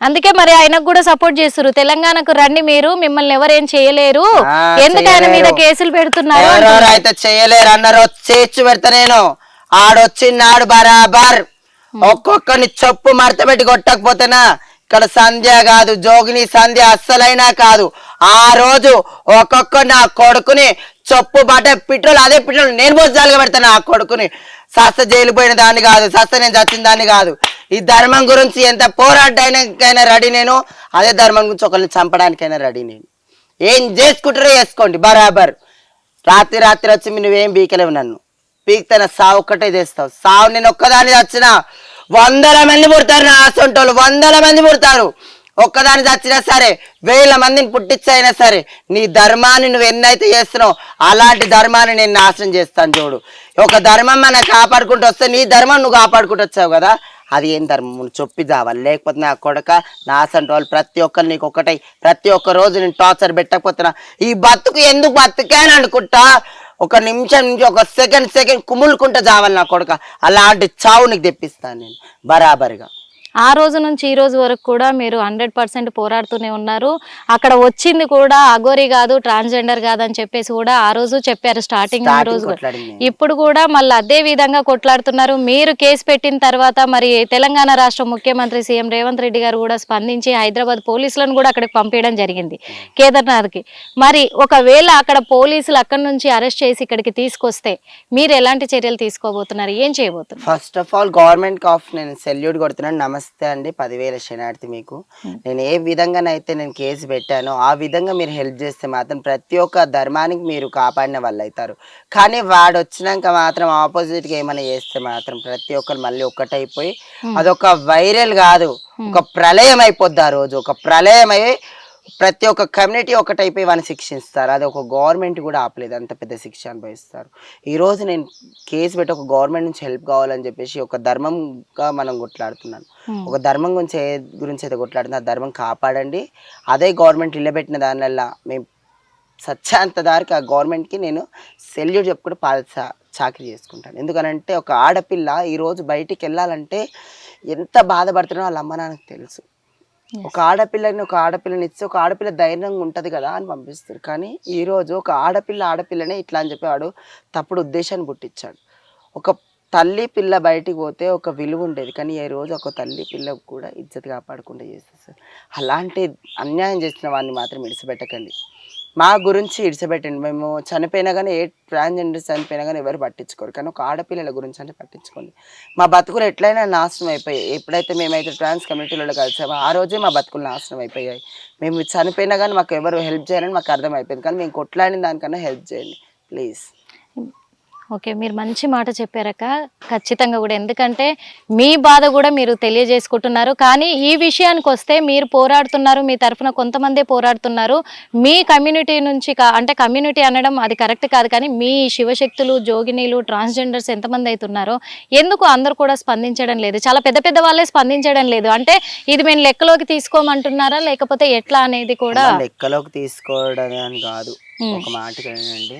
అందుకే మరి ఆయనకు కూడా సపోర్ట్ చేస్తారు తెలంగాణకు రండి మీరు మిమ్మల్ని ఎవరేం చేయలేరు. ఎందుకు ఆయన మీద. కేసులు పెడుతున్నారు అయితే చేయలేరు అన్నారు చేర్చి పెడతా నేను. ఆడొచ్చిన్నాడు బరాబర్. ఒక్కొక్కరిని చెప్పు మడత పెట్టి కొట్టకపోతేనా? ఇక్కడ సంధ్య కాదు జోగిని సంధ్య అస్సలైనా కాదు. ఆ రోజు ఒక్కొక్క నా కొడుకుని చెప్పు బట్ట పిట్రోల్ అదే పిట్రోల్ నేను పోసాలుగా పెడతాను ఆ కొడుకుని. సస్త జైలు పోయిన దాన్ని కాదు సస్త నేను చచ్చిన దాన్ని కాదు. ఈ ధర్మం గురించి ఎంత పోరాటానికైనా రెడీ నేను అదే ధర్మం గురించి ఒకరిని చంపడానికైనా రెడీ నేను. ఏం చేసుకుంటారో చేసుకోండి బరాబర్. రాత్రి రాత్రి వచ్చి నువ్వేం బీకలేవు నన్ను. పీక్తన సావు ఒక్కటే చేస్తావు. సావు నేను ఒక్కదాని వచ్చిన వందల మంది పుడతారు నా ఆసంటోళ్ళు వందల మంది పుడతారు. ఒక్కదాని చచ్చినా సరే వేల మందిని పుట్టించైనా సరే నీ ధర్మాన్ని నువ్వు ఎన్నైతే చేస్తున్నావు అలాంటి ధర్మాన్ని నేను నాశనం చేస్తాను చూడు. ఒక ధర్మం మన కాపాడుకుంటూ వస్తే నీ ధర్మం నువ్వు కాపాడుకుంటూ వచ్చావు కదా? అది ఏం ధర్మం నువ్వు చెప్పి లేకపోతే నా కొడక నా అసంటి వాళ్ళు ప్రతి ఒక్కరు నీకు ఒకటై. ప్రతి ఒక్క రోజు నేను టార్చర్ పెట్టకపోతున్నా. ఈ బతుకు ఎందుకు బతుకాని అనుకుంటా? ఒక నిమిషం నుంచి ఒక సెకండ్ సెకండ్ కుములుకుంటా చావాలి నా కొడక. అలాంటి చావు నీకు తెప్పిస్తాను నేను. బరాబరిగా. ఆ రోజు నుంచి ఈ రోజు వరకు కూడా మీరు హండ్రెడ్ పర్సెంట్ పోరాడుతూనే ఉన్నారు. అక్కడ వచ్చింది కూడా అగోరి కాదు ట్రాన్స్జెండర్ కాదు అని చెప్పేసి కూడా ఆ రోజు చెప్పారు స్టార్టింగ్ Starting రోజు. ఇప్పుడు కూడా మళ్ళీ అదే విధంగా కొట్లాడుతున్నారు. మీరు కేసు పెట్టిన తర్వాత మరి తెలంగాణ రాష్ట్ర ముఖ్యమంత్రి సీఎం రేవంత్ రెడ్డి గారు కూడా స్పందించి హైదరాబాద్ పోలీసులను కూడా అక్కడికి పంపించడం జరిగింది కేదార్నాథ్కి. మరి ఒకవేళ అక్కడ పోలీసులు అక్కడి నుంచి అరెస్ట్ చేసి ఇక్కడికి తీసుకొస్తే మీరు ఎలాంటి చర్యలు తీసుకోబోతున్నారు? ఏం చేయబోతున్నారు? ఫస్ట్ ఆఫ్ ఆల్ గవర్నమెంట్ కాఫ్ నేను సెల్యూట్ కొడుతున్నాను. నమస్తే అండి పదివేల శనార్థి మీకు. నేను ఏ విధంగానైతే నేను కేసు పెట్టానో ఆ విధంగా మీరు హెల్ప్ చేస్తే మాత్రం ప్రతి ఒక్క ధర్మానికి మీరు కాపాడిన వాళ్ళు అవుతారు కానీ వాడు వచ్చినాక మాత్రం ఆపోజిట్గా ఏమైనా చేస్తే మాత్రం ప్రతి ఒక్కరు మళ్ళీ ఒక్కటైపోయి అదొక వైరల్ కాదు. ఒక ప్రళయం అయిపోద్ది ఆ రోజు. ఒక ప్రళయం అయి ప్రతి ఒక్క కమ్యూనిటీ ఒకటైపోయి వాళ్ళని శిక్షిస్తారు. అది ఒక గవర్నమెంట్ కూడా ఆపలేదు. అంత పెద్ద శిక్ష అనుభవిస్తారు. ఈ రోజు నేను కేసు పెట్టి ఒక గవర్నమెంట్ నుంచి హెల్ప్ కావాలని చెప్పేసి ఒక ధర్మంగా మనం కొట్లాడుతున్నాను. ఒక ధర్మం గురించి ఏ గురించి అయితే కొట్లాడుతున్నా ఆ ధర్మం కాపాడండి. అదే గవర్నమెంట్ ఇల్లబెట్టిన దానివల్ల మేము సత్యాంత దారికి ఆ గవర్నమెంట్కి నేను సెల్యూట్ చెప్పుకుంటూ పాద చాకరీ చేసుకుంటాను. ఎందుకనంటే ఒక ఆడపిల్ల ఈరోజు బయటికి వెళ్ళాలంటే ఎంత బాధపడుతున్నారో వాళ్ళ అమ్మ నాన్నకు తెలుసు. ఒక ఆడపిల్లని ఒక ఆడపిల్లని ఇస్తే ఒక ఆడపిల్ల ధైర్యంగా ఉంటుంది కదా అని పంపిస్తారు. కానీ ఈరోజు ఒక ఆడపిల్ల ఆడపిల్లనే ఇట్లా అని చెప్పేవాడు తప్పుడు ఉద్దేశాన్ని పుట్టించాడు. ఒక తల్లి పిల్ల బయటికి పోతే ఒక విలువ ఉండేది. కానీ ఈ రోజు ఒక తల్లి పిల్ల కూడా ఇజ్జత్ కాపాడకుండా చేస్తారు అలాంటి అన్యాయం చేసిన వాడిని మాత్రం ఇడిచిపెట్టకండి మా గురించి ఇడిచిపెట్టండి. మేము చనిపోయినా కానీ ఏ ట్రాన్స్జెండర్ చనిపోయినా కానీ ఎవరు పట్టించుకోరు. కానీ ఒక ఆడపిల్లల గురించి అంటే పట్టించుకోండి. మా బతుకులు ఎట్లయినా నాశనం అయిపోయాయి. ఎప్పుడైతే మేమైతే ట్రాన్స్ కమ్యూనిటీలో కలిసామో ఆ రోజే మా బతుకులు నాశనం అయిపోయాయి. మేము చనిపోయినా కానీ మాకు ఎవరు హెల్ప్ చేయాలని మాకు అర్థమైపోయింది కానీ మేము కొట్లాడిన దానికన్నా హెల్ప్ చేయండి. ప్లీజ్. ఓకే మీరు మంచి మాట చెప్పారక్క ఖచ్చితంగా కూడా. ఎందుకంటే మీ బాధ కూడా మీరు తెలియజేసుకుంటున్నారు. కానీ ఈ విషయానికి వస్తే మీరు పోరాడుతున్నారు మీ తరఫున కొంతమందే పోరాడుతున్నారు. మీ కమ్యూనిటీ నుంచి అంటే కమ్యూనిటీ అనడం అది కరెక్ట్ కాదు. కానీ మీ శివశక్తులు జోగినీలు ట్రాన్స్జెండర్స్ ఎంతమంది అవుతున్నారో ఎందుకు అందరు కూడా స్పందించడం లేదు? చాలా పెద్ద పెద్ద వాళ్ళే స్పందించడం లేదు. అంటే ఇది మేము లెక్కలోకి తీసుకోమంటున్నారా? లేకపోతే ఎట్లా అనేది కూడా లెక్కలోకి తీసుకోవడం కాదు. ఒక ఏంటంటే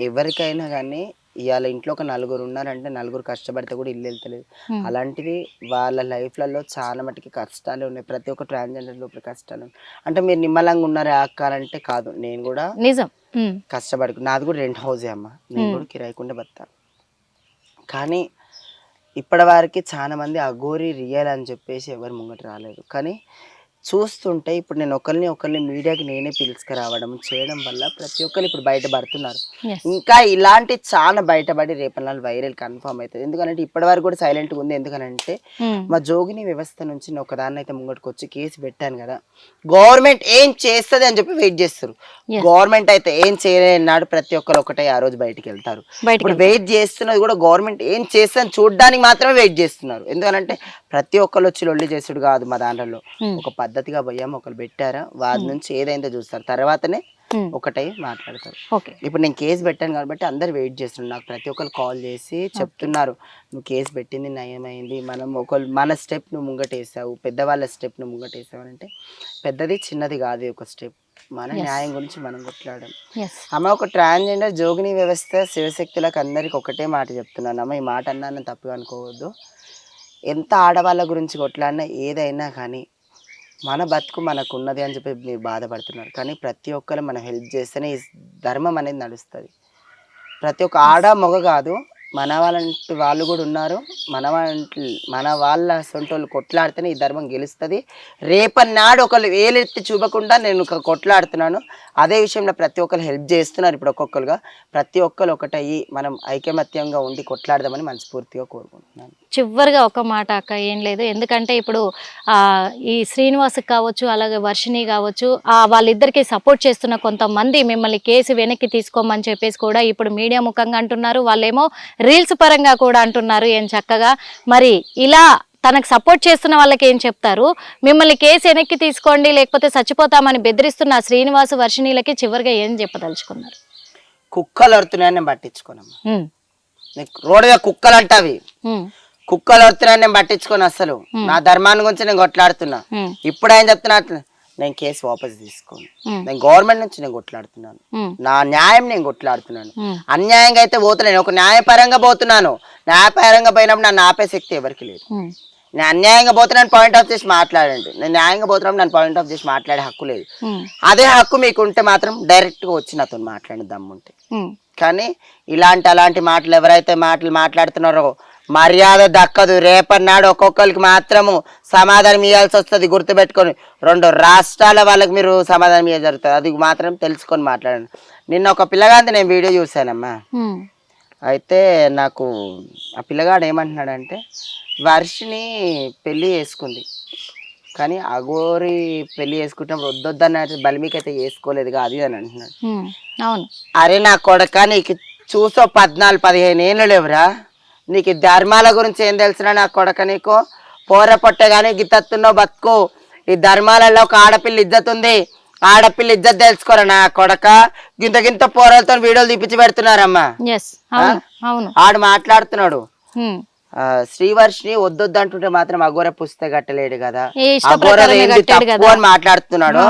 ఎవరికైనా కానీ ఇవాళ ఇంట్లో ఒక నలుగురు ఉన్నారంటే నలుగురు కష్టపడితే కూడా ఇల్లు వెళ్తలేదు. ఉమ్. అలాంటిది వాళ్ళ లైఫ్లలో చాలా మటుకి కష్టాలు ఉన్నాయి. ప్రతి ఒక్క ట్రాన్స్జెండర్ లోపల కష్టాలు ఉన్నాయి. అంటే మీరు నిమ్మలంగా ఉన్నారా అక్కాలంటే కాదు. నేను కూడా నిజం. కష్టపడుకు నాది కూడా రెంట్ హౌసే అమ్మ. నేను కూడా కిరాయికుండా బతా కానీ ఇప్పటి వరకు చాలా మంది అఘోరి రియల్ అని చెప్పేసి ఎవరు ముంగట రాలేదు. కానీ చూస్తుంటే ఇప్పుడు నేను ఒకరిని ఒకరిని మీడియాకి నేనే పిలుచుకురావడం చేయడం వల్ల ప్రతి ఒక్కరు ఇప్పుడు బయటపడుతున్నారు. ఇంకా ఇలాంటి చాలా బయటపడి రేపటి నాడు వైరల్ కన్ఫర్మ్ అవుతుంది. ఎందుకంటే ఇప్పటి వరకు కూడా సైలెంట్గా ఉంది. ఎందుకనంటే ఉమ్. మా జోగిని వ్యవస్థ నుంచి నేను ఒకదాన్ని అయితే ముంగటికి వచ్చి కేసు పెట్టాను కదా. గవర్నమెంట్ ఏం చేస్తుంది అని చెప్పి వెయిట్ చేస్తారు. గవర్నమెంట్ అయితే ఏం చేయలేనాడు ప్రతి ఒక్కరు ఒకటే ఆ రోజు బయటికి వెళ్తారు. ఇప్పుడు వెయిట్ చేస్తున్నది కూడా గవర్నమెంట్ ఏం చేస్తుందని చూడడానికి మాత్రమే వెయిట్ చేస్తున్నారు. ఎందుకంటే ప్రతి ఒక్కరు వచ్చి లొల్లి చేసుడు కాదు మా దాంట్లో. Hmm. ఒక పద్ధతిగా పోయాము ఒకరు పెట్టారా? వారి నుంచి ఏదైతే చూస్తారు. తర్వాతనే. ఒకటై మాట్లాడతారు. ఓకే. ఇప్పుడు నేను కేసు పెట్టాను కాబట్టి అందరు వెయిట్ చేస్తున్నారు. నాకు ప్రతి ఒక్కరు కాల్ చేసి చెప్తున్నారు. నువ్వు కేసు పెట్టింది నయమైంది. మనం ఒకళ్ళు మన స్టెప్ నువ్వు ముంగటేసావు. పెద్దవాళ్ళ స్టెప్ నువ్వు ముంగటేసావు అంటే పెద్దది చిన్నది కాదు ఒక స్టెప్. మన న్యాయం గురించి మనం కొట్లాడడం. ఎస్ అమ్మ ఒక ట్రాన్స్జెండర్ జోగిని వ్యవస్థ శివశక్తులకు అందరికి ఒకటే మాట చెప్తున్నాను. అమ్మ ఈ మాట అన్నాను తప్పుగా అనుకోవద్దు. ఎంత ఆడవాళ్ళ గురించి కొట్లాడినా ఏదైనా కానీ మన బతుకు మనకు ఉన్నది అని చెప్పి మీరు బాధపడుతున్నారు. కానీ ప్రతి ఒక్కరు మనం హెల్ప్ చేస్తేనే ఈ ధర్మం అనేది నడుస్తుంది. ప్రతి ఒక్క ఆడ మగ కాదు మన వాళ్ళంటి వాళ్ళు కూడా ఉన్నారు. మన మన వాళ్ళ సొంటోళ్ళు కొట్లాడితేనే ఈ ధర్మం గెలుస్తుంది. రేపన్నాడు ఒకళ్ళు వేలెత్తి చూపకుండా నేను ఒక కొట్లాడుతున్నాను. అదే విషయంలో ప్రతి ఒక్కరు హెల్ప్ చేస్తున్నారు ఇప్పుడు ఒక్కొక్కరుగా. ప్రతి ఒక్కరు ఒకటయ్యి మనం ఐకమత్యంగా ఉండి కొట్లాడదామని మనస్ఫూర్తిగా కోరుకుంటున్నాను. చివరిగా ఒక మాట అక్క ఏం లేదు. ఎందుకంటే ఇప్పుడు ఈ శ్రీనివాస్కి కావచ్చు అలాగే వర్షిణి కావచ్చు వాళ్ళిద్దరికి సపోర్ట్ చేస్తున్న కొంతమంది మిమ్మల్ని కేసు వెనక్కి తీసుకోమని చెప్పేసి కూడా ఇప్పుడు మీడియా ముఖంగా అంటున్నారు. వాళ్ళేమో రీల్స్ పరంగా కూడా అంటున్నారు ఏం చక్కగా. మరి ఇలా తనకు సపోర్ట్ చేస్తున్న వాళ్ళకి ఏం చెప్తారు? మిమ్మల్ని కేసు వెనక్కి తీసుకోండి లేకపోతే చచ్చిపోతామని బెదిరిస్తున్న శ్రీనివాస్ వర్షిణీలకి చివరిగా ఏం చెప్పదలుచుకున్నారు? కుక్కలు అరుతున్నాయని నేను పట్టించుకోనమ్మా. రోడ్డు మీద కుక్కలు అంటావి కుక్కలు అరుతున్నాయని నేను పట్టించుకోను అసలు నా ధర్మాన్ని గురించి నేను కొట్లాడుతున్నా. ఇప్పుడు ఏం చెప్తున్నా నేను కేసు వాపస్ తీసుకోను. నేను గవర్నమెంట్ నుంచి నేను కొట్లాడుతున్నాను. నా న్యాయం నేను కొట్లాడుతున్నాను. అన్యాయంగా అయితే పోతలేను ఒక న్యాయపరంగా పోతున్నాను. న్యాయపరంగా పోయినప్పుడు నన్ను ఆపే శక్తి ఎవరికి లేదు. నేను అన్యాయంగా పోతున్నాను పాయింట్ ఆఫ్ చేసి మాట్లాడండి. నేను న్యాయంగా పోతున్నాను నన్ను పాయింట్ ఆఫ్ చేసి మాట్లాడే హక్కు లేదు. అదే హక్కు మీకు ఉంటే మాత్రం డైరెక్ట్గా వచ్చి నాతో మాట్లాడే దమ్ముంటే. కానీ ఇలాంటి అలాంటి మాటలు ఎవరైతే మాటలు మాట్లాడుతున్నారో మర్యాద దక్కదు. రేపన్నాడు ఒక్కొక్కరికి మాత్రము సమాధానం ఇవ్వాల్సి వస్తుంది గుర్తుపెట్టుకొని. రెండు రాష్ట్రాల వాళ్ళకి మీరు సమాధానం ఇవ్వ జరుగుతుంది. అది మాత్రం తెలుసుకొని మాట్లాడండి. నిన్న ఒక పిల్లగాంది నేను వీడియో చూశానమ్మా. అయితే నాకు ఆ పిల్లగాడు ఏమంటున్నాడంటే వర్షిని పెళ్ళి చేసుకుంది. కానీ అగోరి పెళ్ళి చేసుకుంటున్నప్పుడు వద్దొద్దన్న బలిమికైతే చేసుకోలేదు అది అని అంటున్నాడు. అవును. అరే నా కొడక నీకు చూసో పద్నాలుగు పదిహేను ఏళ్ళు లేవురా. నీకు ఈ ధర్మాల గురించి ఏం తెలుసురా నా కొడక నీకు? పోర పొట్టే కానీ గిత్తత్తున్నో బతుకు. ఈ ధర్మాలలో ఒక ఆడపిల్ల ఇజ్జత్ ఉంది. ఆడపిల్ల ఇజ్జత్ తెలుసుకోరా నా కొడక? గింత గింత పోరలతో వీడియోలు తీపిచ్చి పెడుతున్నారమ్మా. ఆడు మాట్లాడుతున్నాడు. శ్రీవర్షిని వద్దొద్దు అంటుంటే మాత్రం అఘోర పుస్తే కట్టలేడు కదా. అఘోర తప్పు. అని మాట్లాడుతున్నాడు.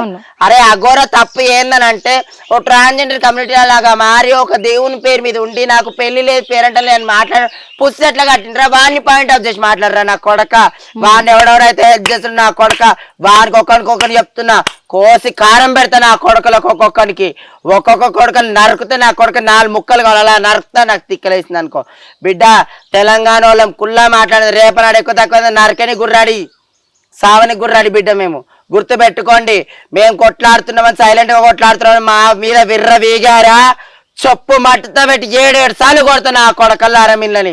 అరే అఘోర తప్పు ఏందనంటే ఓ ట్రాన్స్జెండర్ కమ్యూనిటీ లాగా మారి ఒక దేవుని పేరు మీద ఉండి నాకు పెళ్ళి లేదు పేరంట నేను మాట్లాడ పుస్తే ఎట్లా కట్టినరా వాడిని పాయింట్ ఆఫ్ చేసి మాట్లాడరా నా కొడక? వాడిని ఎవడెవడైతే హెల్ప్ చేస్తున్నా నా కొడక? వానికి ఒక్కడికి ఒకటి చెప్తున్నా. కోసి కారం పెడతా నా కొడకలకు ఒక్కొక్కడికి ఒక్కొక్క కొడుకని నరుకుతే నా కొడుకు నాలుగు ముక్కలు కావాలి అలా నరుకుతా నాకు తిక్కలేసింది అనుకో. బిడ్డ తెలంగాణ వాళ్ళం కుల్లా మాట్లాడేది రేపనాడు ఎక్కువ తక్కువ నరకని గుర్రాడి. సావని గుర్రాడి బిడ్డ మేము. గుర్తు పెట్టుకోండి మేము కొట్లాడుతున్నామని సైలెంట్గా కొట్లాడుతున్నాం కొట్లాడుతున్నామని మా మీద విర్ర వీగారా? చొప్పు మట్టుతో పెట్టి ఏడు ఏడు సార్లు కొడుతున్నా ఆ కొడకల్లా అరమిల్లని.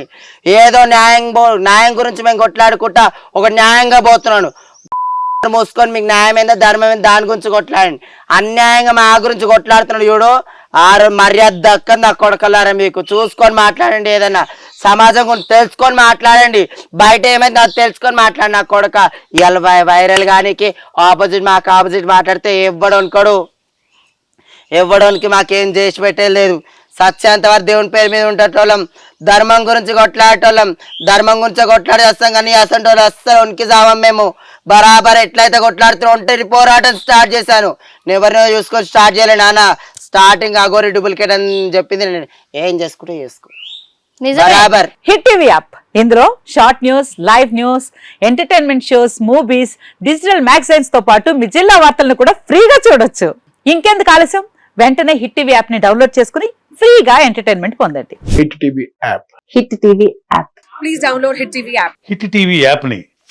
ఏదో న్యాయం పో న్యాయం గురించి మేము కొట్లాడుకుంటా ఒక న్యాయంగా పోతున్నాను. మూసుకొని మీకు న్యాయం ధర్మమైన ధర్మం దాని గురించి కొట్లాడండి. అన్యాయంగా మా గురించి కొట్లాడుతున్నాడు చూడు. ఆరు మర్యాద దక్కని నా కొడకలారా మీకు. చూసుకొని మాట్లాడండి ఏదన్నా. సమాజం గురించి తెలుసుకొని మాట్లాడండి. బయట ఏమైంది నాకు తెలుసుకొని మాట్లాడి నా కొడక. ఇవాళ వైరల్ గానికి ఆపోజిట్ మాకు ఆపోజిట్ మాట్లాడితే ఇవ్వడం అనుకోడు ఇవ్వడానికి మాకేం చేసి పెట్టేది లేదు. సత్యాంత వారి దేవుని పేరు మీద ఉండేటోళ్ళం. ధర్మం గురించి కొట్లాడేటోళ్ళం. ధర్మం గురించి కొట్లాడి వస్తాం కానీ అసలు వాళ్ళు అస్సలు ఉనికి జావం మేము. బరాబర్ ఎట్లయితే కొట్లాడుతున్నా ఒంటరి పోరాటం స్టార్ట్ చేశాను. నేను ఎవరినో చూసుకొని స్టార్ట్ చేయలే నాన్న. స్టార్టింగ్ అగోరి డూప్లికేట్ అని చెప్పింది నేను. ఏం చేసుకుంటే చేసుకో. బరాబర్. Hit TV app. ఇందులో short news live news entertainment shows movies digital మ్యాగజైన్స్తో పాటు మీ జిల్లా వార్తలను కూడా ఫ్రీగా చూడొచ్చు. ఇంకెందుకు ఆలస్యం? వెంటనే హిట్ టీవీ యాప్ని డౌన్లోడ్ చేసుకుని ఫ్రీగా ఎంటర్టైన్మెంట్ పొందండి. Hit TV app. Hit TV app. Please download Hit TV app. Hit TV యాప్ని